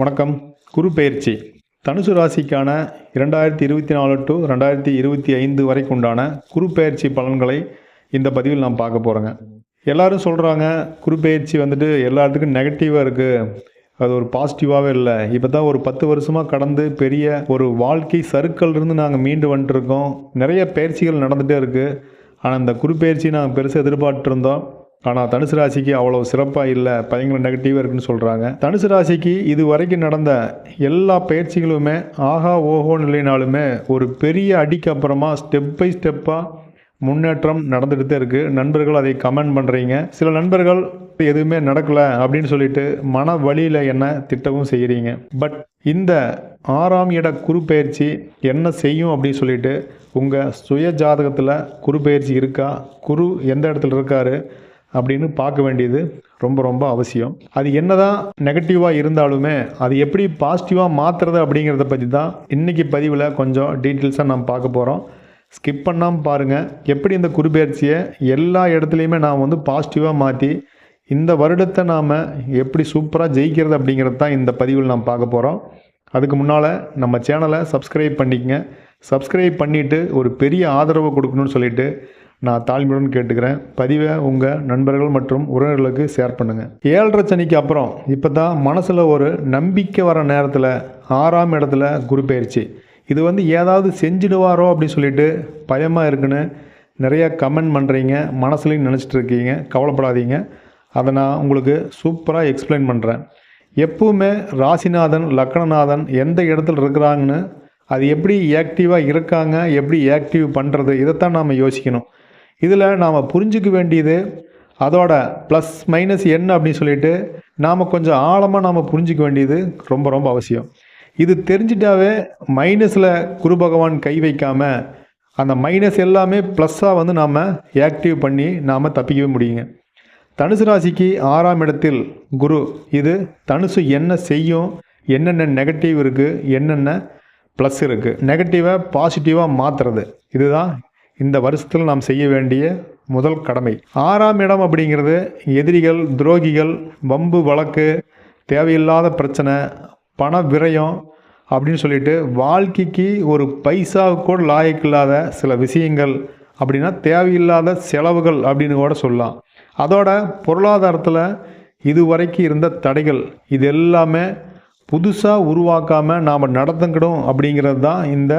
வணக்கம். குரு பயிற்சி தனுசு ராசிக்கான இரண்டாயிரத்தி இருபத்தி நாலு டு ரெண்டாயிரத்தி இருபத்தி ஐந்து வரைக்கும் உண்டான குரு பயிற்சி பலன்களை இந்த பதிவில் நாம் பார்க்க போகிறோங்க எல்லாரும் சொல்கிறாங்க குரு பயிற்சி வந்துட்டு எல்லாத்துக்கும் நெகட்டிவாக இருக்குது அது ஒரு பாசிட்டிவாகவே இல்லை. இப்போ தான் ஒரு பத்து வருஷமாக கடந்து பெரிய ஒரு வாழ்க்கை சர்க்கிள் இருந்து நாங்கள் மீண்டு வந்துட்டுருக்கோம் நிறைய பயிற்சிகள் நடந்துகிட்டே இருக்குது ஆனால் இந்த குரு நாங்கள் பெருசாக எதிர்பார்த்துருந்தோம். ஆனால் தனுசு ராசிக்கு அவ்வளோ சிறப்பாக இல்லை பயங்கர நெகட்டிவாக இருக்குன்னு சொல்கிறாங்க தனுசு ராசிக்கு இது வரைக்கும் நடந்த எல்லா பயிற்சிகளுமே ஆஹா ஓஹோ இல்லைனாலுமே ஒரு பெரிய அடிக்கு அப்புறமா ஸ்டெப் பை ஸ்டெப்பாக முன்னேற்றம் நடந்துகிட்டே தான் இருக்குது நண்பர்கள் அதை கமெண்ட் பண்ணுறீங்க சில நண்பர்கள் எதுவுமே நடக்கலை அப்படின்னு சொல்லிட்டு மன வழியில் என்ன திட்டவும் செய்கிறீங்க பட் இந்த ஆறாம் இட குறுப்பெயர்ச்சி என்ன செய்யும் அப்படின்னு சொல்லிட்டு உங்கள் சுய ஜாதகத்தில் குறுப்பெயர்ச்சி இருக்கா? குரு எந்த இடத்துல இருக்காரு? அப்படின்னு பார்க்க வேண்டியது ரொம்ப ரொம்ப அவசியம். அது என்னதான் நெகட்டிவாக இருந்தாலுமே அது எப்படி பாசிட்டிவாக மாற்றுறது அப்படிங்கிறத பற்றி தான் இன்றைக்கி பதிவில் கொஞ்சம் டீட்டெயில்ஸாக நாம் பார்க்க போகிறோம் ஸ்கிப் பண்ணாமல் பாருங்கள் எப்படி இந்த குருபெயர்ச்சியை எல்லா இடத்துலையுமே நாம் வந்து பாசிட்டிவாக மாற்றி இந்த வருடத்தை நாம் எப்படி சூப்பராக ஜெயிக்கிறது அப்படிங்கிறது தான் இந்த பதிவில் நாம் பார்க்க போகிறோம் அதுக்கு முன்னால் நம்ம சேனலை சப்ஸ்கிரைப் பண்ணிக்கங்க. சப்ஸ்கிரைப் பண்ணிவிட்டு ஒரு பெரிய ஆதரவு கொடுக்கணும்னு சொல்லிவிட்டு நான் தாழ்மையுடன் கேட்டுக்கிறேன். பதிவை உங்கள் நண்பர்கள் மற்றும் உறவினர்களுக்கு ஷேர் பண்ணுங்கள் ஏழரை சனிக்கு அப்புறம் இப்போ தான் மனசில் ஒரு நம்பிக்கை வர நேரத்தில் ஆறாம் இடத்துல குரு பயிற்சி இது வந்து ஏதாவது செஞ்சிடுவாரோ அப்படின்னு சொல்லிட்டு பயமாக இருக்குன்னு நிறைய கமெண்ட் பண்ணுறீங்க மனசுலையும் நினச்சிட்டு இருக்கீங்க. கவலைப்படாதீங்க. அதை நான் உங்களுக்கு சூப்பராக எக்ஸ்பிளைன் பண்ணுறேன் எப்பவுமே ராசிநாதன் லக்னநாதன் எந்த இடத்துல இருக்கிறாங்கன்னு அது எப்படி ஆக்டிவாக இருக்காங்க எப்படி ஆக்டிவ் பண்ணுறது இதைத்தான் நாம் யோசிக்கணும். இதில் நாம் புரிஞ்சிக்க வேண்டியது அதோட ப்ளஸ் மைனஸ் என்ன அப்படின்னு சொல்லிட்டு நாம் கொஞ்சம் ஆழமாக நாம் புரிஞ்சிக்க வேண்டியது ரொம்ப ரொம்ப அவசியம். இது தெரிஞ்சிட்டாவே மைனஸில் குரு பகவான் கை வைக்காமல் அந்த மைனஸ் எல்லாமே ப்ளஸ்ஸாக வந்து நாம் ஆக்டிவ் பண்ணி நாம் தப்பிக்கவே முடியுங்க. தனுசு ராசிக்கு ஆறாம் இடத்தில் குரு இது தனுசு என்ன செய்யும் என்னென்ன நெகட்டிவ் இருக்குது என்னென்ன ப்ளஸ் இருக்குது நெகட்டிவை பாசிட்டிவாக மாற்றுறது இதுதான் இந்த வருஷத்தில் நாம் செய்ய வேண்டிய முதல் கடமை. ஆறாம் இடம் அப்படிங்கிறது எதிரிகள் துரோகிகள் வம்பு வழக்கு தேவையில்லாத பிரச்சனை பண விரயம் அப்படின்னு சொல்லிட்டு வாழ்க்கைக்கு ஒரு பைசா கூட லாயக்கில்லாத சில விஷயங்கள் அப்படின்னா தேவையில்லாத செலவுகள் அப்படின்னு கூட சொல்லலாம். அதோட பொருளாதாரத்தில் இதுவரைக்கும் இருந்த தடைகள் இது எல்லாமே புதுசாக உருவாக்காமல் நாம் நடந்துக்கிடும் அப்படிங்கிறது தான் இந்த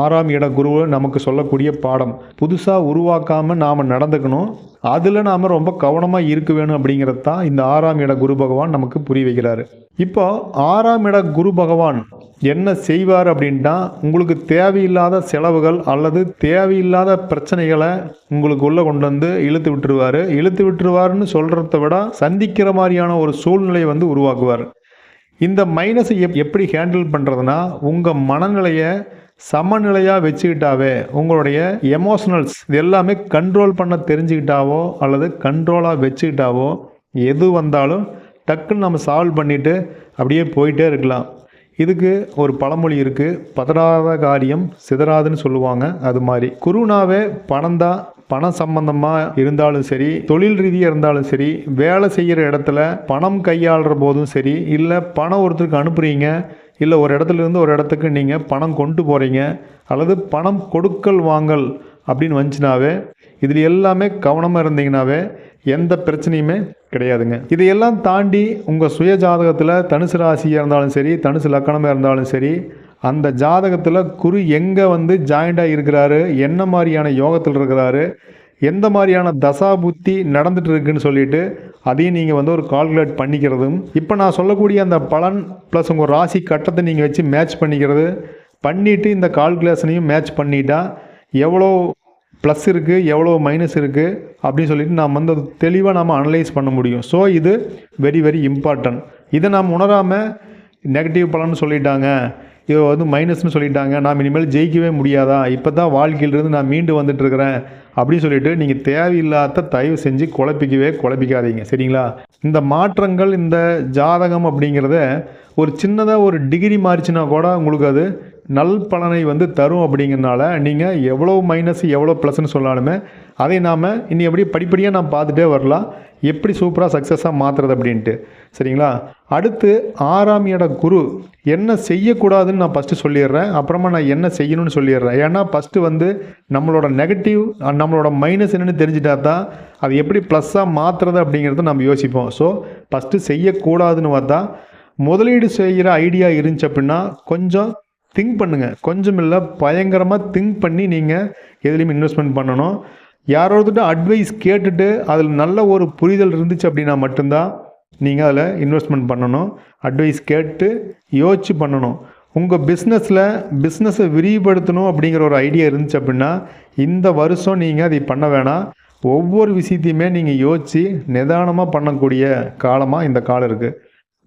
ஆறாம் இட குருவை நமக்கு சொல்லக்கூடிய பாடம். புதுசாக உருவாக்காமல் நாம் நடந்துக்கணும். அதில் நாம் ரொம்ப கவனமாக இருக்க வேணும் அப்படிங்கிறது தான் இந்த ஆறாம் இட குரு பகவான் நமக்கு புரிய வைக்கிறாரு. இப்போ ஆறாம் இட குரு பகவான் என்ன செய்வார் அப்படின்ட்டா உங்களுக்கு தேவையில்லாத செலவுகள் அல்லது தேவையில்லாத பிரச்சனைகளை உங்களுக்கு உள்ளே கொண்டு வந்து இழுத்து விட்டுருவார். இழுத்து விட்டுருவாருன்னு சொல்கிறத விட சந்திக்கிற மாதிரியான ஒரு சூழ்நிலையை வந்து உருவாக்குவார். இந்த மைனஸை எப் எப்படி ஹேண்டில் பண்ணுறதுனா உங்கள் மனநிலையை சமநிலையாக வச்சுக்கிட்டாவே உங்களுடைய எமோஷனல்ஸ் இது எல்லாமே கண்ட்ரோல் பண்ண தெரிஞ்சுக்கிட்டாவோ அல்லது கண்ட்ரோலாக வச்சுக்கிட்டாவோ எது வந்தாலும் டக்குன்னு நம்ம சால்வ் பண்ணிவிட்டு அப்படியே போயிட்டே இருக்கலாம். இதுக்கு ஒரு பழமொழி இருக்குது பதறாத காரியம் சிதறாதுன்னு சொல்லுவாங்க அது மாதிரி. குருனாவே பணம் தான் பணம் சம்பந்தமாக இருந்தாலும் சரி தொழில் ரீதியாக இருந்தாலும் சரி வேலை செய்கிற இடத்துல பணம் கையாளுற போதும் சரி இல்லை பணம் ஒருத்தருக்கு அனுப்புகிறீங்க இல்லை ஒரு இடத்துல இருந்து ஒரு இடத்துக்கு நீங்கள் பணம் கொண்டு போகிறீங்க அல்லது பணம் கொடுக்கல் வாங்கல் அப்படின்னு வந்துச்சுனாவே இதில் எல்லாமே கவனமாக இருந்தீங்கனாவே எந்த பிரச்சனையுமே கிடையாதுங்க. இதையெல்லாம் தாண்டி உங்கள் சுய ஜாதகத்தில் தனுசு ராசியாக இருந்தாலும் சரி தனுசு லக்கணமாக இருந்தாலும் சரி அந்த ஜாதகத்தில் குரு எங்கே வந்து ஜாயிண்டாக இருக்கிறாரு? என்ன மாதிரியான யோகத்தில் இருக்கிறாரு? எந்த மாதிரியான தசா புத்தி நடந்துட்டு இருக்குன்னு சொல்லிட்டு அதையும் நீங்கள் வந்து ஒரு கால்குலேட் பண்ணிக்கிறதும் இப்போ நான் சொல்லக்கூடிய அந்த பலன் ப்ளஸ் உங்கள் ராசி கட்டத்தை நீங்கள் வச்சு மேட்ச் பண்ணிக்கிறது பண்ணிவிட்டு இந்த கால்குலேஷனையும் மேட்ச் பண்ணிட்டா எவ்வளோ ப்ளஸ் இருக்குது எவ்வளோ மைனஸ் இருக்குது அப்படின்னு சொல்லிட்டு நாம் வந்து அது தெளிவாக நாம் அனலைஸ் பண்ண முடியும். ஸோ இது வெரி வெரி இம்பார்ட்டன்ட் இதை நாம் உணராமல் நெகட்டிவ் பலன்னு சொல்லிட்டாங்க. இது வந்து மைனஸ்னு சொல்லிட்டாங்க. நாம் இனிமேல் ஜெயிக்கவே முடியாதா? இப்போ தான் வாழ்க்கையிலிருந்து நான் மீண்டு வந்துட்டுருக்கிறேன். அப்படின்னு சொல்லிட்டு நீங்கள் தேவையில்லாத தயவு செஞ்சு குழப்பிக்கவே குழப்பிக்காதீங்க. சரிங்களா? இந்த மாற்றங்கள் இந்த ஜாதகம் அப்படிங்கிறத ஒரு சின்னதாக ஒரு டிகிரி மாறிச்சுன்னா கூட உங்களுக்கு அது நல் பலனை வந்து தரும் அப்படிங்கிறனால நீங்கள் எவ்வளோ மைனஸ் எவ்வளோ ப்ளஸ்ன்னு சொன்னாலுமே அதை நாம் இனி எப்படி படிப்படியாக நாம் பார்த்துட்டே வரலாம். எப்படி சூப்பராக சக்ஸஸாக மாற்றுறது அப்படின்ட்டு. சரிங்களா? அடுத்து ஆறாம் இட குரு என்ன செய்யக்கூடாதுன்னு நான் ஃபஸ்ட்டு சொல்லிடுறேன். அப்புறமா நான் என்ன செய்யணும்னு சொல்லிடுறேன். ஏன்னா ஃபஸ்ட்டு வந்து நம்மளோட நெகட்டிவ் நம்மளோட மைனஸ் என்னென்னு தெரிஞ்சிட்டா தான் அது எப்படி ப்ளஸ்ஸாக மாற்றுறது அப்படிங்கிறத நம்ம யோசிப்போம். ஸோ ஃபஸ்ட்டு செய்யக்கூடாதுன்னு பார்த்தா முதலீடு செய்கிற ஐடியா இருந்துச்சு அப்படின்னா கொஞ்சம் திங்க் பண்ணுங்கள் கொஞ்சம் இல்லை பயங்கரமாக திங்க் பண்ணி நீங்கள் எதுலேயுமே இன்வெஸ்ட்மெண்ட் பண்ணணும். யாரோட அட்வைஸ் கேட்டுட்டு அதில் நல்ல ஒரு புரிதல் இருந்துச்சு அப்படின்னா மட்டும்தான் நீங்கள் அதில் இன்வெஸ்ட்மெண்ட் பண்ணணும். அட்வைஸ் கேட்டு யோசிச்சு பண்ணணும். உங்கள் பிஸ்னஸில் பிஸ்னஸை விரிவுபடுத்தணும் அப்படிங்கிற ஒரு ஐடியா இருந்துச்சு அப்படின்னா இந்த வருஷம் நீங்கள் அதை பண்ண வேணாம். ஒவ்வொரு விஷயத்தையுமே நீங்கள் யோசித்து நிதானமாக பண்ணக்கூடிய காலமாக இந்த காலம் இருக்குது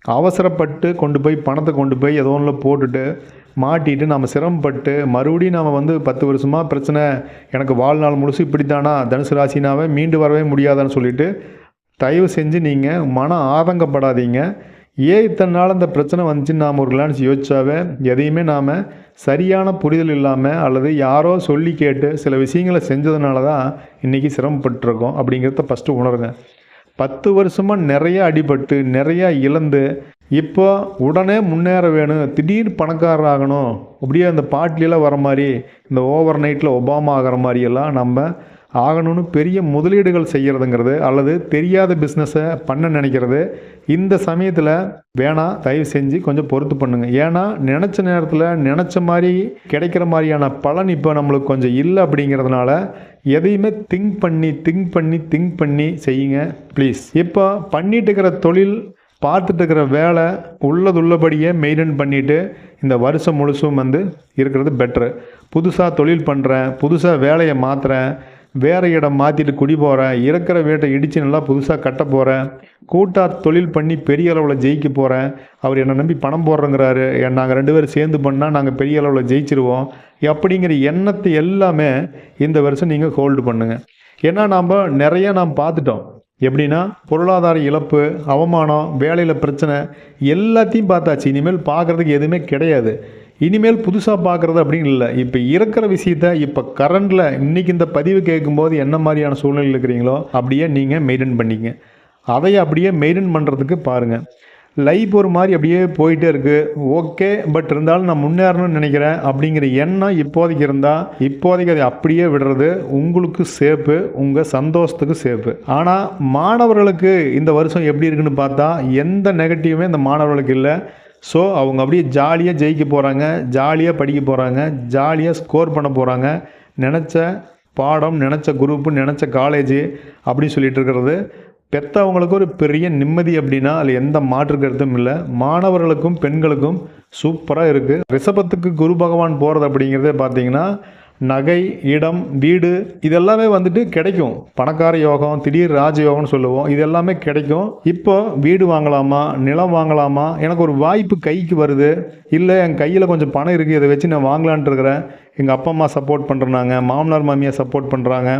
அவசரப்பட்டு கொண்டு போய் பணத்தை கொண்டு போய் ஏதோ ஒன்றில் போட்டுட்டு மாட்டிட்டு நம்ம சிரமப்பட்டு மறுபடியும் நம்ம வந்து பத்து வருஷமாக பிரச்சனை எனக்கு வாழ்நாள் முழுசு இப்படித்தானா? தனுசு ராசினாவே மீண்டு வரவே முடியாதான்னு சொல்லிட்டு தயவு செஞ்சு நீங்கள் மன ஆதங்கப்படாதீங்க. ஏன் இத்தனை நாள் அந்த பிரச்சனை வந்துச்சுன்னு நாம் ஒரு கிளான்ஸ் யோசிச்சாவே எதையுமே நாம் சரியான புரிதல் இல்லாமல் அல்லது யாரோ சொல்லி கேட்டு சில விஷயங்களை செஞ்சதுனால தான் இன்றைக்கி சிரமப்பட்டுருக்கோம் அப்படிங்கிறத ஃபஸ்ட்டு உணருங்க. பத்து வருஷமாக நிறையா அடிபட்டு நிறையா இழந்து இப்போ உடனே முன்னேற வேணும். திடீர் பணக்காரர் ஆகணும் அப்படியே அந்த பாட்டிலெலாம் வர மாதிரி இந்த ஓவர் நைட்டில் ஒபாமா ஆகிற மாதிரியெல்லாம் நம்ம ஆகணும்னு பெரிய முதலீடுகள் செய்கிறதுங்கிறது அல்லது தெரியாத பிஸ்னஸை பண்ண நினைக்கிறது இந்த சமயத்தில் வேணாம் தயவு செஞ்சு கொஞ்சம் பொறுத்து பண்ணுங்கள் ஏன்னா நினச்ச நேரத்தில் நினச்ச மாதிரி கிடைக்கிற மாதிரியான பலன் இப்போ நம்மளுக்கு கொஞ்சம் இல்லை அப்படிங்கிறதுனால எதையுமே திங்க் பண்ணி திங்க் பண்ணி திங்க் பண்ணி செய்யுங்க ப்ளீஸ் இப்போ பண்ணிட்டு இருக்கிற தொழில் பார்த்துட்டு இருக்கிற வேலை உள்ளதுள்ளபடியே மெயின்டைன் பண்ணிவிட்டு இந்த வருஷம் முழுசும் வந்து இருக்கிறது பெட்ரு புதுசாக தொழில் பண்ணுறேன் புதுசாக வேலையை மாற்றுறேன் வேறு இடம் மாற்றிட்டு குடி போகிறேன் இருக்கிற வீட்டை இடித்து நல்லா புதுசாக கட்ட போகிறேன் கூட்டாக தொழில் பண்ணி பெரிய அளவில் ஜெயிக்க போகிறேன் அவர் என்னை நம்பி பணம் போடுறேங்கிறாரு. நாங்கள் ரெண்டு பேரும் சேர்ந்து பண்ணால் நாங்கள் பெரிய அளவில் ஜெயிச்சிருவோம். அப்படிங்கிற எண்ணத்தை எல்லாமே இந்த வருஷம் நீங்கள் ஹோல்டு பண்ணுங்கள் ஏன்னா நாம் நிறைய நாம் பார்த்துட்டோம். எப்படின்னா பொருளாதார இழப்பு அவமானம் வேலையில் பிரச்சனை எல்லாத்தையும் பார்த்தாச்சு. இனிமேல் பார்க்குறதுக்கு எதுவுமே கிடையாது. இனிமேல் புதுசாக பார்க்குறது அப்படின்னு இல்லை. இப்போ இருக்கிற விஷயத்த இப்போ கரண்டில் இன்றைக்கி இந்த பதிவு கேட்கும்போது என்ன மாதிரியான சூழ்நிலை இருக்கிறீங்களோ அப்படியே நீங்கள் மெயின்டைன் பண்ணிங்க அதை அப்படியே மெயின்டைன் பண்ணுறதுக்கு பாருங்கள் லைஃப் ஒரு மாதிரி அப்படியே போயிட்டே இருக்குது ஓகே பட் இருந்தாலும் நான் முன்னேறணும்னு நினைக்கிறேன் அப்படிங்கிற எண்ணம் இப்போதைக்கு இருந்தால் இப்போதைக்கு அதை அப்படியே விடுறது உங்களுக்கு சேஃபு உங்கள் சந்தோஷத்துக்கு சேஃபு ஆனால் மாணவர்களுக்கு இந்த வருஷம் எப்படி இருக்குன்னு பார்த்தா எந்த நெகட்டிவுமே இந்த மாணவர்களுக்கு இல்லை. ஸோ அவங்க அப்படியே ஜாலியாக ஜெயிக்க போகிறாங்க ஜாலியாக படிக்க போகிறாங்க ஜாலியாக ஸ்கோர் பண்ண போகிறாங்க நினச்ச பாடம் நினச்ச குரூப்பு நினச்ச காலேஜு அப்படின்னு சொல்லிட்டு இருக்கிறது. பெற்றவங்களுக்கு ஒரு பெரிய நிம்மதி அப்படின்னா அதில் எந்த மாற்று கருத்தும் இல்லை. மாணவர்களுக்கும் பெண்களுக்கும் சூப்பராக இருக்குது ரிஷபத்துக்கு குரு பகவான் போகிறது அப்படிங்கிறதே பார்த்தீங்கன்னா நகை இடம் வீடு இதெல்லாமே வந்துட்டு கிடைக்கும். பணக்கார யோகம் திடீர் ராஜயோகம்னு சொல்லுவோம். இது எல்லாமே கிடைக்கும். இப்போ வீடு வாங்கலாமா? நிலம் வாங்கலாமா? எனக்கு ஒரு வாய்ப்பு கைக்கு வருது. இல்லை என் கையில் கொஞ்சம் பணம் இருக்குது இதை வச்சு நான் வாங்கலான்ட்டு இருக்கிறேன். எங்கள் அப்பா அம்மா சப்போர்ட் பண்ணுறாங்க மாமனார் மாமியார் சப்போர்ட் பண்ணுறாங்க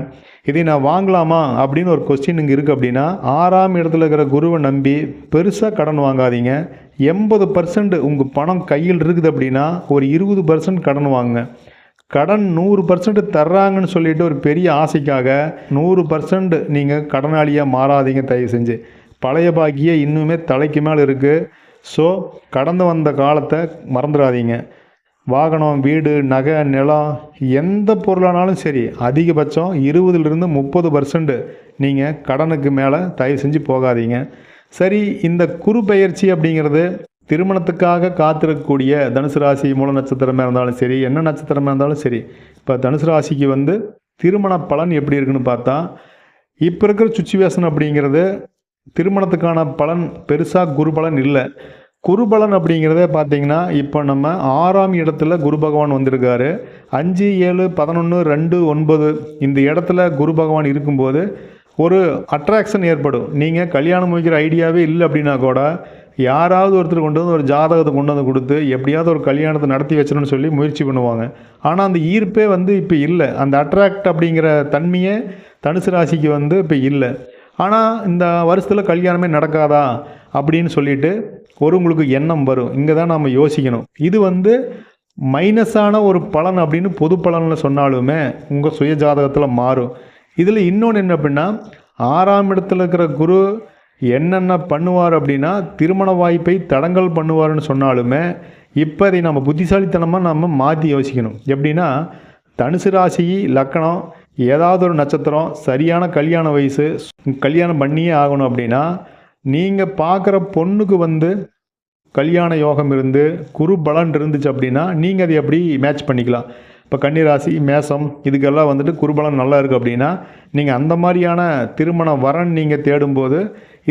இதை நான் வாங்கலாமா? அப்படின்னு ஒரு கொஸ்டின் இங்கே இருக்குது அப்படின்னா ஆறாம் இடத்துல இருக்கிற குருவை நம்பி பெருசாக கடன் வாங்காதீங்க. எண்பது பர்சன்ட் உங்கள் பணம் கையில் இருக்குது அப்படின்னா ஒரு இருபது பர்சன்ட் கடன் வாங்குங்க. கடன் நூறு பர்சன்ட் தர்றாங்கன்னு சொல்லிட்டு ஒரு பெரிய ஆசைக்காக நூறு பர்சன்ட் நீங்கள் கடனாளியாக மாறாதீங்க தயவு செஞ்சு. பழைய பாக்கியே இன்னுமே தலைக்கு மேலே இருக்குது ஸோ கடந்து வந்த காலத்தை மறந்துடாதீங்க. வாகனம் வீடு நகை நிலம் எந்த பொருளானாலும் சரி அதிகபட்சம் இருபதுலேருந்து முப்பது பர்சன்ட் நீங்கள் கடனுக்கு மேலே தயவு செஞ்சு போகாதீங்க. சரி இந்த குரு அப்படிங்கிறது திருமணத்துக்காக காத்திருக்கக்கூடிய தனுசு ராசி மூல நட்சத்திரமாக இருந்தாலும் சரி என்ன நட்சத்திரமாக இருந்தாலும் சரி இப்போ தனுசு ராசிக்கு வந்து திருமண பலன் எப்படி இருக்குன்னு பார்த்தா இப்போ இருக்கிற சுச்சுவேஷன் அப்படிங்கிறது திருமணத்துக்கான பலன் பெருசாக குரு பலன் இல்லை. குருபலன் அப்படிங்கிறத அப்படிங்கிறதே பார்த்தீங்கன்னா இப்போ நம்ம ஆறாம் இடத்துல குரு பகவான் வந்திருக்காரு. அஞ்சு ஏழு பதினொன்று ரெண்டு ஒன்பது இந்த இடத்துல குரு பகவான் இருக்கும்போது ஒரு அட்ராக்ஷன் ஏற்படும். நீங்கள் கல்யாணம் முடிக்கிற ஐடியாவே இல்லை அப்படின்னா கூட யாராவது ஒருத்தர் கொண்டு வந்து ஒரு ஜாதகத்தை கொண்டு வந்து கொடுத்து எப்படியாவது ஒரு கல்யாணத்தை நடத்தி வச்சிடணும்னு சொல்லி முயற்சி பண்ணுவாங்க. ஆனால் அந்த ஈர்ப்பே வந்து இப்போ இல்லை. அந்த அட்ராக்ட் அப்படிங்கிற தன்மையே தனுசு ராசிக்கு வந்து இப்போ இல்லை. ஆனால் இந்த வருஷத்தில் கல்யாணமே நடக்காதா அப்படின்னு சொல்லிட்டு ஒரு உங்களுக்கு எண்ணம் வரும். இங்கே தான் நம்ம யோசிக்கணும். இது வந்து மைனஸான ஒரு பலன் அப்படின்னு பொது பலனில் சொன்னாலுமே உங்கள் சுய ஜாதகத்தில் மாறும். இதில் இன்னொன்று என்ன அப்படின்னா ஆறாம் இடத்துல இருக்கிற குரு என்னென்ன பண்ணுவார் அப்படின்னா திருமண வாய்ப்பை தடங்கல் பண்ணுவார்னு சொன்னாலுமே இப்போ அதை நம்ம புத்திசாலித்தனமாக நம்ம மாற்றி யோசிக்கணும். எப்படின்னா தனுசு ராசி லக்கணம் ஏதாவது ஒரு நட்சத்திரம் சரியான கல்யாண வயசு கல்யாணம் பண்ணியே ஆகணும் அப்படின்னா நீங்கள் பார்க்குற பொண்ணுக்கு வந்து கல்யாண யோகம் இருந்து குரு பலன் இருந்துச்சு அப்படின்னா நீங்கள் அதை எப்படி மேட்ச் பண்ணிக்கலாம்? இப்போ கன்னிராசி மேசம் இதுக்கெல்லாம் வந்துட்டு குருபலன் நல்லா இருக்குது அப்படின்னா நீங்கள் அந்த மாதிரியான திருமண வரன் நீங்கள் தேடும்போது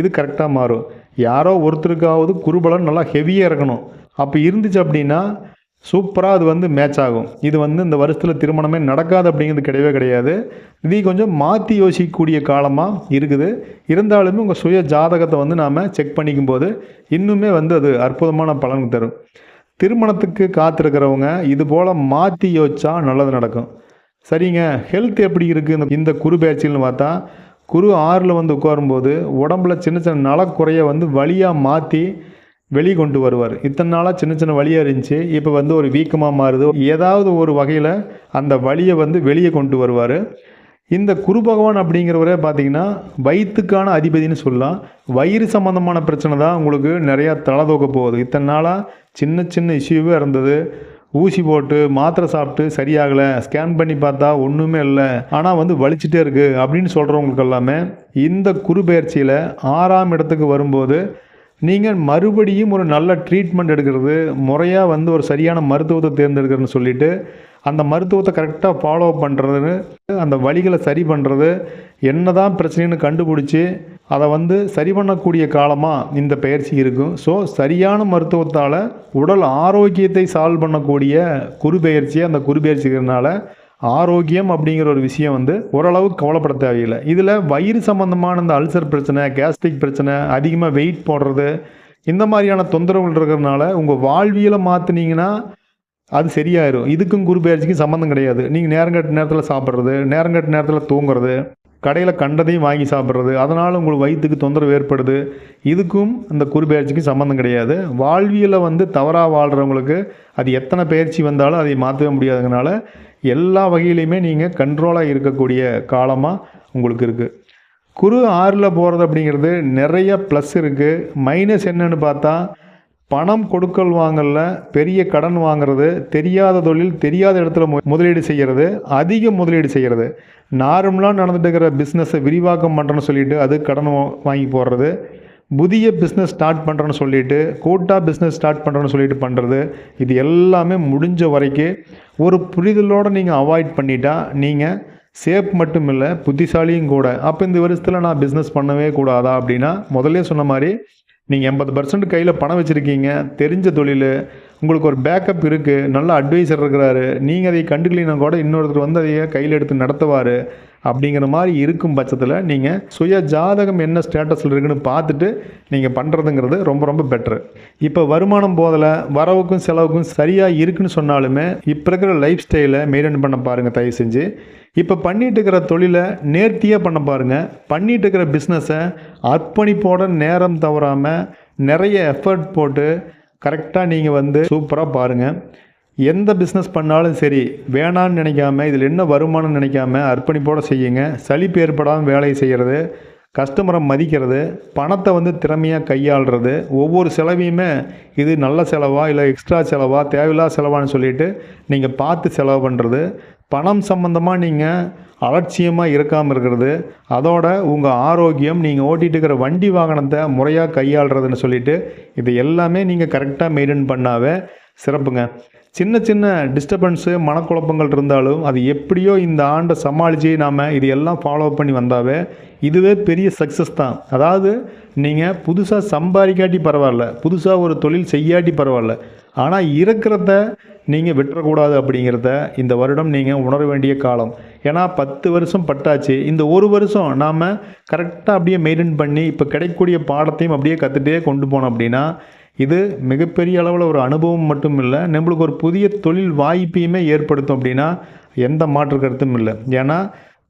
இது கரெக்டாக மாறும். யாரோ ஒருத்தருக்காவது குருபலன் நல்லா ஹெவியாக இருக்கணும். அப்போ இருந்துச்சு அப்படின்னா சூப்பராக அது வந்து மேட்ச் ஆகும். இது வந்து இந்த வருஷத்தில் திருமணமே நடக்காது அப்படிங்கிறது கிடையவே கிடையாது. இது கொஞ்சம் மாற்றி யோசிக்கக்கூடிய காலமாக இருக்குது. இருந்தாலுமே உங்கள் சுய ஜாதகத்தை வந்து நாம் செக் பண்ணிக்கும் போது இன்னுமே வந்து அது அற்புதமான பலன் தரும். திருமணத்துக்கு காத்திருக்கிறவங்க இது போல் மாற்றி யோசிச்சா நல்லது நடக்கும். சரிங்க ஹெல்த் எப்படி இருக்குது இந்த இந்த குரு பேச்சில்னு பார்த்தா குரு ஆறில் வந்து உட்காரும்போது உடம்புல சின்ன சின்ன நலக்குறைய வந்து வழியாக மாற்றி வெளியே கொண்டு வருவார். இத்தனை நாளாக சின்ன சின்ன வழியாக இருந்துச்சு. இப்போ வந்து ஒரு வீக்கமாக மாறுது. ஏதாவது ஒரு வகையில் அந்த வழியை வந்து வெளியே கொண்டு வருவார். இந்த குரு பகவான் அப்படிங்கிறவரே பார்த்தீங்கன்னா வயிற்றுக்கான அதிபதினு சொல்லலாம். வயிறு சம்மந்தமான பிரச்சனை தான் உங்களுக்கு நிறையா தலை தூக்க போகுது. இத்தனை நாளாக சின்ன சின்ன இஷ்யூவே இருந்தது. ஊசி போட்டு மாத்திரை சாப்பிட்டு சரியாகலை. ஸ்கேன் பண்ணி பார்த்தா ஒன்றுமே இல்லை. ஆனால் வந்து வலிச்சுட்டே இருக்குது அப்படின்னு சொல்கிறவங்களுக்கு எல்லாமே இந்த குரு பயிற்சியில் ஆறாம் இடத்துக்கு வரும்போது நீங்கள் மறுபடியும் ஒரு நல்ல ட்ரீட்மெண்ட் எடுக்கிறது முறையாக வந்து ஒரு சரியான மருத்துவத்தை தேர்ந்தெடுக்கிறதுன்னு சொல்லிட்டு அந்த மருத்துவத்தை கரெக்டாக ஃபாலோ பண்ணுறது அந்த வழிகளை சரி பண்ணுறது என்ன தான் பிரச்சனைன்னு கண்டுபிடிச்சி அதை வந்து சரி பண்ணக்கூடிய காலமாக இந்த பயிற்சி இருக்கும். ஸோ சரியான மருத்துவத்தால் உடல் ஆரோக்கியத்தை சால்வ் பண்ணக்கூடிய குரு அந்த குரு பயிற்சிக்கிறதுனால ஆரோக்கியம் அப்படிங்கிற ஒரு விஷயம் வந்து ஓரளவு கவலைப்பட தேவையில்லை. இதில் வயிறு சம்மந்தமான இந்த அல்சர் பிரச்சனை கேஸ்ட்ரிக் பிரச்சனை அதிகமாக வெயிட் போடுறது இந்த மாதிரியான தொந்தரவுகள் இருக்கிறதுனால உங்கள் வாழ்வியலை மாற்றினீங்கன்னா அது சரியாயிரும். இதுக்கும் குருபெயர்ச்சிக்கும் சம்மந்தம் கிடையாது. நீங்கள் நேரங்கட்டு நேரத்தில் சாப்பிட்றது நேரங்கட்டு நேரத்தில் தூங்குறது கடையில் கண்டதையும் வாங்கி சாப்பிட்றது அதனால் உங்களுக்கு வயிற்றுக்கு தொந்தரவு ஏற்படுது. இதுக்கும் அந்த குரு சம்மந்தம் கிடையாது. வாழ்வியலை வந்து தவறாக வாழ்கிறவங்களுக்கு அது எத்தனை பயிற்சி வந்தாலும் அதை மாற்றவே முடியாததுனால எல்லா வகையிலையுமே நீங்கள் கண்ட்ரோலாக இருக்கக்கூடிய காலமாக உங்களுக்கு இருக்குது குரு ஆறில் போகிறது அப்படிங்கிறது நிறைய ப்ளஸ் இருக்குது மைனஸ் என்னன்னு பார்த்தா பணம் கொடுக்கல் வாங்கல பெரிய கடன் வாங்குறது தெரியாத தொழில் தெரியாத இடத்துல மு- முதலீடு செய்கிறது அதிக முதலீடு செய்கிறது நார்மலாக நடந்துட்டு இருக்கிற பிஸ்னஸை விரிவாக்கம் பண்ணுறேன்னு சொல்லிட்டு அது கடன் வாங்கி போடுறது. புதிய பிஸ்னஸ் ஸ்டார்ட் பண்ணுறேன்னு சொல்லிட்டு கூட்டாக பிஸ்னஸ் ஸ்டார்ட் பண்ணுறேன்னு சொல்லிட்டு பண்ணுறது இது எல்லாமே முடிஞ்ச வரைக்கும் ஒரு புரிதலோடு நீங்கள் அவாய்ட் பண்ணிட்டா நீங்கள் சேஃப் மட்டும் இல்லை புத்திசாலியும் கூட. அப்போ இந்த வருஷத்தில் நான் பிஸ்னஸ் பண்ணவே கூடாதா அப்படின்னா முதல்ல சொன்ன மாதிரி நீங்கள் எண்பது பர்சன்ட் கையில் பணம் வச்சுருக்கீங்க தெரிஞ்ச தொழில் உங்களுக்கு ஒரு பேக்கப் இருக்குது நல்ல அட்வைசர் இருக்கிறாரு நீங்கள் அதை கண்டுக்கலினா கூட இன்னொருத்தர் வந்து அதையே கையில் எடுத்து நடத்துவார். அப்படிங்கிற மாதிரி இருக்கும் பட்சத்தில் நீங்கள் சுய ஜாதகம் என்ன ஸ்டேட்டஸில் இருக்குன்னு பார்த்துட்டு நீங்கள் பண்ணுறதுங்கிறது ரொம்ப ரொம்ப பெட்ரு இப்போ வருமானம் போதில் வரவுக்கும் செலவுக்கும் சரியாக இருக்குன்னு சொன்னாலுமே இப்போ இருக்கிற லைஃப் ஸ்டைலை மெயின்டைன் பண்ண பாருங்கள் தயவு செஞ்சு. இப்போ பண்ணிட்டு இருக்கிற தொழிலை நேர்த்தியாக பண்ண பாருங்கள் பண்ணிட்டு இருக்கிற பிஸ்னஸை அர்ப்பணிப்போட நேரம் தவறாமல் நிறைய எஃபர்ட் போட்டு கரெக்டாக நீங்கள் வந்து சூப்பராக பாருங்கள் எந்த பிஸ்னஸ் பண்ணாலும் சரி வேணான்னு நினைக்காம இதில் என்ன வருமானம் நினைக்காம அர்ப்பணிப்போடு செய்யுங்க. சளிப்பு ஏற்படாமல் வேலையை செய்கிறது கஸ்டமரை மதிக்கிறது பணத்தை வந்து திறமையாக கையாளுறது ஒவ்வொரு செலவையுமே இது நல்ல செலவா இல்லை எக்ஸ்ட்ரா செலவா தேவையில்லாத செலவான்னு சொல்லிட்டு நீங்கள் பார்த்து செலவு பண்ணுறது பணம் சம்மந்தமாக நீங்கள் அலட்சியமாக இருக்காமல் இருக்கிறது அதோட உங்கள் ஆரோக்கியம் நீங்கள் ஓட்டிகிட்டு இருக்கிற வண்டி வாகனத்தை முறையாக கையாளுறதுன்னு சொல்லிட்டு இது எல்லாமே நீங்கள் கரெக்டாக மெயின்டைன் பண்ணாவே சிறப்புங்க. சின்ன சின்ன டிஸ்டர்பன்ஸு மனக்குழப்பங்கள் இருந்தாலும் அது எப்படியோ இந்த ஆண்டை சமாளித்து நாம் இது எல்லாம் ஃபாலோ பண்ணி வந்தாவே இதுவே பெரிய சக்ஸஸ் தான். அதாவது நீங்கள் புதுசாக சம்பாதிக்காட்டி பரவாயில்ல புதுசாக ஒரு தொழில் செய்யாட்டி பரவாயில்ல ஆனால் இருக்கிறத நீங்கள் விட்டுறக்கூடாது அப்படிங்கிறத இந்த வருடம் நீங்கள் உணர வேண்டிய காலம். ஏன்னா பத்து வருஷம் பட்டாச்சு. இந்த ஒரு வருஷம் நாம் கரெக்டாக அப்படியே மெயின்டைன் பண்ணி இப்போ கிடைக்கக்கூடிய பாடத்தையும் அப்படியே கற்றுட்டே கொண்டு போனோம் அப்படின்னா இது மிகப்பெரிய அளவில் ஒரு அனுபவம் மட்டும் இல்லை நம்மளுக்கு ஒரு புதிய தொழில் வாய்ப்பையுமே ஏற்படுத்தும் அப்படின்னா எந்த மாற்று கருத்தும் இல்லை. ஏன்னா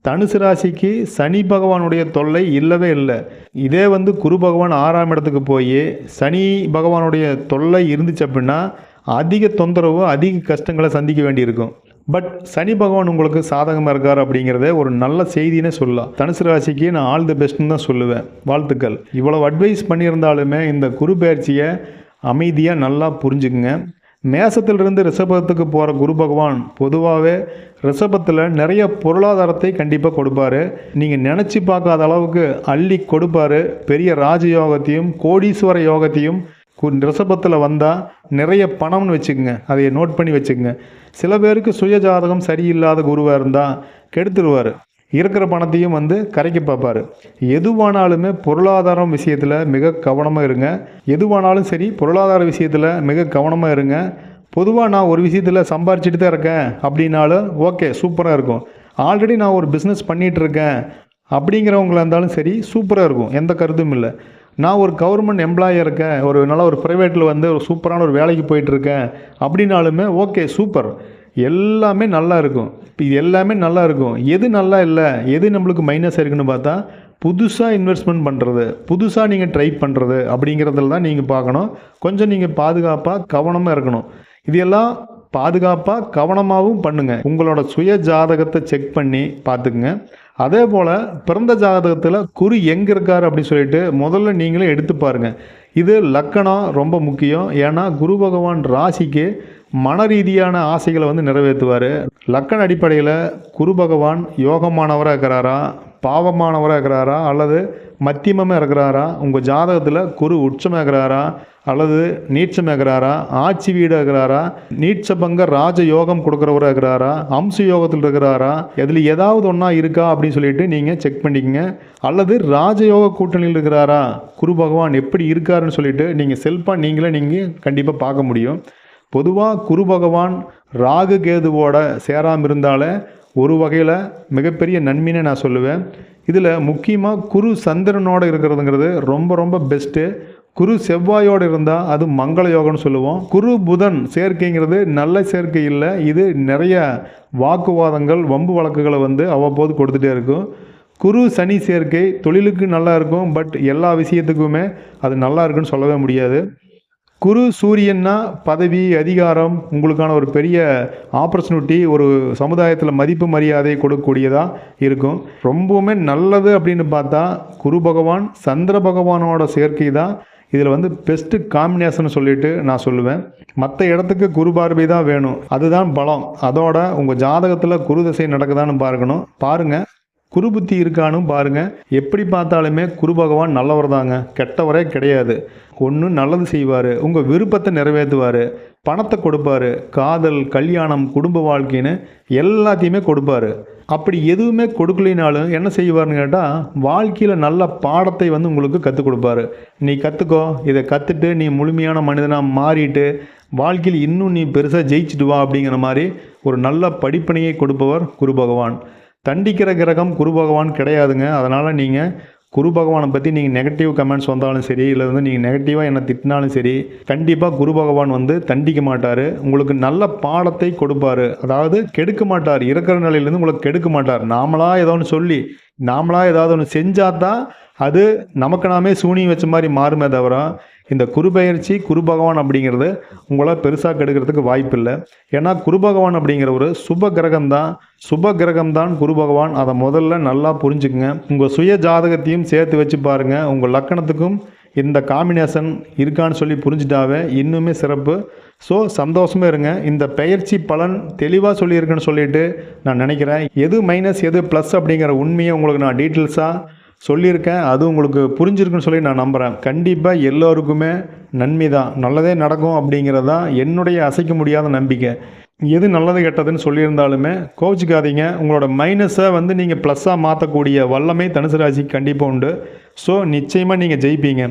தனுசு ராசிக்கு சனி பகவானுடைய தொல்லை இல்லவே இல்லை. இதே வந்து குரு பகவான் ஆறாம் இடத்துக்கு போய் சனி பகவானுடைய தொல்லை இருந்துச்சு அப்படின்னா அதிக தொந்தரவு அதிக கஷ்டங்களை சந்திக்க வேண்டியிருக்கும். பட் சனி பகவான் உங்களுக்கு சாதகமாக இருக்கார் அப்படிங்கிறத ஒரு நல்ல செய்தினே சொல்லலாம். தனுசு ராசிக்கு நான் ஆல் தி பெஸ்ட்னு தான் சொல்லுவேன். வாழ்த்துக்கள். இவ்வளவு அட்வைஸ் பண்ணியிருந்தாலுமே இந்த குரு பயிற்சியை அமைதியாக நல்லா புரிஞ்சுக்குங்க. மேசத்திலிருந்து ரிஷபத்துக்கு போகிற குரு பகவான் பொதுவாகவே ரிஷபத்தில் நிறைய பொருளாதாரத்தை கண்டிப்பாக கொடுப்பாரு. நீங்கள் நினச்சி பார்க்காத அளவுக்கு அள்ளி கொடுப்பாரு. பெரிய ராஜயோகத்தையும் கோடீஸ்வர யோகத்தையும் ரிஷபத்தில் வந்தால் நிறைய பணம்னு வச்சுக்கோங்க. அதை நோட் பண்ணி வச்சுக்கோங்க. சில பேருக்கு சுய ஜாதகம் சரியில்லாத குருவாக இருந்தால் கெடுத்துருவார். இருக்கிற பணத்தையும் வந்து கரைக்க பார்ப்பார். எதுவானாலுமே பொருளாதாரம் விஷயத்தில் மிக கவனமாக இருங்க. எதுவானாலும் சரி பொருளாதார விஷயத்தில் மிக கவனமாக இருங்க. பொதுவாக நான் ஒரு விஷயத்தில் சம்பாரிச்சிட்டு தான் இருக்கேன் அப்படின்னாலும் ஓகே சூப்பராக இருக்கும். ஆல்ரெடி நான் ஒரு பிஸ்னஸ் பண்ணிகிட்டு இருக்கேன். அப்படிங்கிறவங்களா இருந்தாலும் சரி சூப்பராக இருக்கும். எந்த கருத்தும் இல்லை. நான் ஒரு கவர்மெண்ட் எம்ப்ளாயாக இருக்கேன். ஒரு நல்ல ஒரு ப்ரைவேட்டில் வந்து ஒரு சூப்பரான ஒரு வேலைக்கு போயிட்டுருக்கேன். அப்படின்னாலுமே ஓகே சூப்பர் எல்லாமே நல்லா இருக்கும். இப்போ இது எல்லாமே நல்லா இருக்கும். எது நல்லா இல்லை எது நம்மளுக்கு மைனஸ் இருக்குன்னு பார்த்தா புதுசாக இன்வெஸ்ட்மெண்ட் பண்ணுறது புதுசாக நீங்கள் ட்ரை பண்ணுறது அப்படிங்கிறதுல தான் நீங்கள் பார்க்கணும். கொஞ்சம் நீங்கள் பாதுகாப்பாக கவனமாக இருக்கணும். இது எல்லாம் பாதுகாப்பாக கவனமாகவும் பண்ணுங்கள் உங்களோட சுய ஜாதகத்தை செக் பண்ணி பார்த்துக்குங்க. அதே போல் பிறந்த ஜாதகத்தில் குரு எங்கே இருக்கார் அப்படின்னு சொல்லிட்டு முதல்ல நீங்களே எடுத்து பாருங்கள் இது லக்கணம் ரொம்ப முக்கியம். ஏன்னா குரு பகவான் ராசிக்கு மன ரீதியான ஆசைகளை வந்து நிறைவேற்றுவார். லக்கண அடிப்படையில் குரு பகவான் யோகமானவராக இருக்கிறாரா பாவமானவராக இருக்கிறாரா அல்லது மத்தியமமாக இருக்கிறாரா உங்கள் ஜாதகத்தில் குரு உச்சமாக இருக்கிறாரா அல்லது நீச்சமாக இருக்கிறாரா ஆட்சி வீடாக இருக்கிறாரா நீட்சபங்க ராஜ யோகம் கொடுக்குறவராக இருக்கிறாரா அம்ச யோகத்தில் இருக்கிறாரா இதில் ஏதாவது ஒன்றா இருக்கா அப்படின்னு சொல்லிட்டு நீங்கள் செக் பண்ணிக்கங்க. அல்லது ராஜயோக கூட்டணியில் இருக்கிறாரா குரு பகவான் எப்படி இருக்காருன்னு சொல்லிட்டு நீங்கள் செல்ஃபாக நீங்களே நீங்கள் கண்டிப்பாக பார்க்க முடியும். பொதுவாக குரு பகவான் ராகு கேதுவோட சேராமல் இருந்தாலே ஒரு வகையில் மிகப்பெரிய நன்மைன்னு நான் சொல்லுவேன். இதில் முக்கியமாக குரு சந்திரனோட இருக்கிறதுங்கிறது ரொம்ப ரொம்ப பெஸ்ட்டு குரு செவ்வாயோடு இருந்தால் அது மங்கள யோகம்னு சொல்லுவோம். குரு புதன் சேர்க்கைங்கிறது நல்ல சேர்க்கை இல்லை. இது நிறைய வாக்குவாதங்கள் வம்பு வழக்குகளை வந்து அவ்வப்போது கொடுத்துட்டே இருக்கும். குரு சனி சேர்க்கை தொழிலுக்கு நல்லா இருக்கும். பட் எல்லா விஷயத்துக்குமே அது நல்லா இருக்குன்னு சொல்லவே முடியாது. குரு சூரியன்னா பதவி அதிகாரம் உங்களுக்கான ஒரு பெரிய ஆப்பர்ச்சுனிட்டி ஒரு சமுதாயத்தில் மதிப்பு மரியாதை கொடுக்கக்கூடியதாக இருக்கும். ரொம்பவுமே நல்லது அப்படின்னு பார்த்தா குரு பகவான் சந்திர பகவானோட சேர்க்கை தான். இதில் வந்து பெஸ்ட்டு காம்பினேஷன் சொல்லிட்டு நான் சொல்லுவேன். மற்ற இடத்துக்கு குரு பார்வை தான் வேணும். அதுதான் பலம். அதோட உங்கள் ஜாதகத்தில் குரு திசை நடக்குதான்னு பார்க்கணும். பாருங்கள் குரு புத்தி இருக்கான்னு பாருங்கள் எப்படி பார்த்தாலுமே குரு பகவான் நல்லவர் தாங்க. கெட்டவரே கிடையாது. ஒன்று நல்லது செய்வார். உங்கள் விருப்பத்தை நிறைவேற்றுவார். பணத்தை கொடுப்பாரு. காதல் கல்யாணம் குடும்ப வாழ்க்கைன்னு எல்லாத்தையுமே கொடுப்பாரு. அப்படி எதுவுமே கொடுக்கலினாலும் என்ன செய்வார்னு கேட்டால் வாழ்க்கையில் நல்ல பாடத்தை வந்து உங்களுக்கு கற்றுக் கொடுப்பாரு. நீ கற்றுக்கோ இதை கற்றுட்டு நீ முழுமையான மனிதனாக மாறிட்டு வாழ்க்கையில் இன்னும் நீ பெருசாக ஜெயிச்சிட்டு வா அப்படிங்கிற மாதிரி ஒரு நல்ல படிப்பினையை கொடுப்பவர் குரு பகவான். தண்டிக்கிற கிரகம் குரு பகவான் கிடையாதுங்க. அதனால் நீங்கள் குரு பகவானை பற்றி நீங்கள் நெகட்டிவ் கமெண்ட்ஸ் வந்தாலும் சரி இல்லை வந்து நீங்கள் நெகட்டிவாக என்ன திட்டினாலும் சரி கண்டிப்பாக குரு பகவான் வந்து தண்டிக்க மாட்டார். உங்களுக்கு நல்ல பாடத்தை கொடுப்பாரு. அதாவது கெடுக்க மாட்டார். இருக்கிற நிலையிலேருந்து உங்களுக்கு கெடுக்க மாட்டார். நாமளாக ஏதோ ஒன்று சொல்லி நாமளாக ஏதாவது ஒன்று செஞ்சால் தான் அது நமக்கு நாமே சூனியம் வச்ச மாதிரி மாறுமே தவிர இந்த குருபெயர்ச்சி குருபகவான் குரு பகவான் அப்படிங்கிறது உங்களால் பெருசாக கெடுக்கிறதுக்கு வாய்ப்பு இல்லை ஏன்னா குரு பகவான் அப்படிங்கிற ஒரு சுப கிரகம் தான் சுப கிரகம் தான் குரு பகவான் அதை முதல்ல நல்லா புரிஞ்சுக்குங்க. உங்கள் சுய ஜாதகத்தையும் சேர்த்து வச்சு பாருங்கள் உங்கள் லக்கணத்துக்கும் இந்த காம்பினேஷன் இருக்கான்னு சொல்லி புரிஞ்சுட்டாவே இன்னுமே சிறப்பு. ஸோ சந்தோஷமாக இருங்க. இந்த பெயர்ச்சி பலன் தெளிவாக சொல்லியிருக்குன்னு சொல்லிட்டு நான் நினைக்கிறேன். எது மைனஸ் எது ப்ளஸ் அப்படிங்கிற உண்மையை உங்களுக்கு நான் டீட்டெயில்ஸாக சொல்லியிருக்கேன். அது உங்களுக்கு புரிஞ்சிருக்குன்னு சொல்லி நான் நம்புகிறேன் கண்டிப்பாக எல்லோருக்குமே நன்மை தான் நல்லதே நடக்கும் அப்படிங்கிறது தான் என்னுடைய அசைக்க முடியாத நம்பிக்கை. எது நல்லது கெட்டதுன்னு சொல்லியிருந்தாலுமே கோவிச்சுக்காதீங்க. உங்களோட மைனஸை வந்து நீங்கள் ப்ளஸ்ஸாக மாற்றக்கூடிய வல்லமை தனுசு ராசிக்கு கண்டிப்பாக உண்டு. ஸோ நிச்சயமாக நீங்கள் ஜெயிப்பீங்க.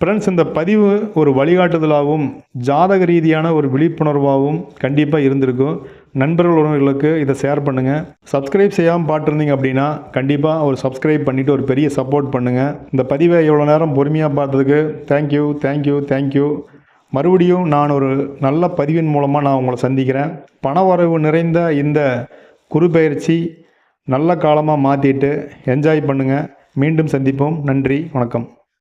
ஃப்ரெண்ட்ஸ் இந்த பதிவு ஒரு வழிகாட்டுதலாகவும் ஜாதக ரீதியான ஒரு விழிப்புணர்வாகவும் கண்டிப்பாக இருந்திருக்கும். நண்பர்கள் உறவுகளுக்கு இதை ஷேர் பண்ணுங்கள் சப்ஸ்கிரைப் செய்யாமல் பார்த்துருந்தீங்க அப்படின்னா கண்டிப்பாக ஒரு சப்ஸ்கிரைப் பண்ணிவிட்டு ஒரு பெரிய சப்போர்ட் பண்ணுங்கள் இந்த பதிவை இவ்வளோ நேரம் பொறுமையாக பார்த்ததுக்கு தேங்க்யூ தேங்க்யூ தேங்க்யூ மறுபடியும் நான் ஒரு நல்ல பதிவின் மூலமாக நான் உங்களை சந்திக்கிறேன். பணவரவு நிறைந்த இந்த குரு பயிற்சி நல்ல காலமாக மாற்றிட்டு என்ஜாய் பண்ணுங்கள் மீண்டும் சந்திப்போம். நன்றி வணக்கம்.